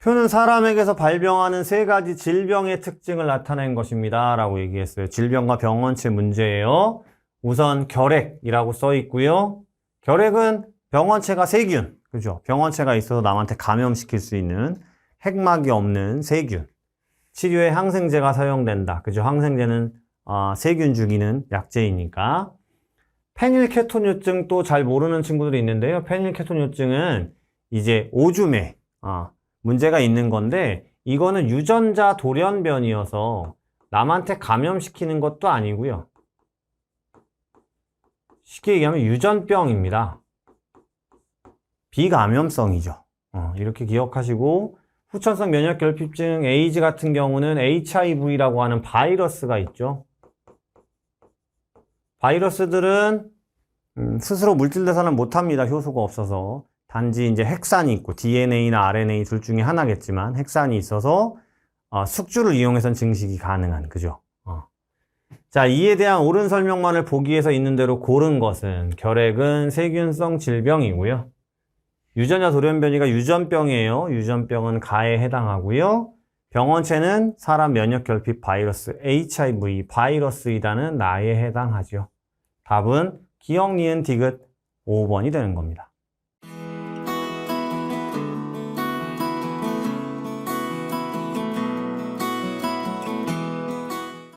표는 사람에게서 발병하는 세 가지 질병의 특징을 나타낸 것입니다. 라고 얘기했어요. 질병과 병원체 문제예요. 우선 결핵이라고 써 있고요. 결핵은 병원체가 세균, 그죠? 병원체가 있어서 남한테 감염시킬 수 있는 핵막이 없는 세균. 치료에 항생제가 사용된다. 그죠? 항생제는 아, 세균 죽이는 약제이니까. 페닐케톤요증 또 잘 모르는 친구들이 있는데요. 페닐케톤요증은 이제 오줌에 아, 문제가 있는 건데 이거는 유전자 돌연변이어서 남한테 감염시키는 것도 아니고요. 쉽게 얘기하면 유전병입니다. 비감염성이죠. 어, 이렇게 기억하시고 후천성 면역 결핍증 에이즈 같은 경우는 HIV라고 하는 바이러스가 있죠. 바이러스들은 음, 스스로 물질 대사는 못합니다. 효소가 없어서. 단지 이제 핵산이 있고 DNA나 RNA 둘 중에 하나겠지만 핵산이 있어서 어, 숙주를 이용해선 증식이 가능한 그죠? 어. 자 이에 대한 옳은 설명만을 보기 위해서 있는 대로 고른 것은 결핵은 세균성 질병이고요. 유전자 돌연변이가 유전병이에요. 유전병은 가에 해당하고요. 병원체는 사람 면역 결핍 바이러스 HIV 바이러스이다는 나에 해당하죠. 답은 기억, 니은, 디귿 5번이 되는 겁니다.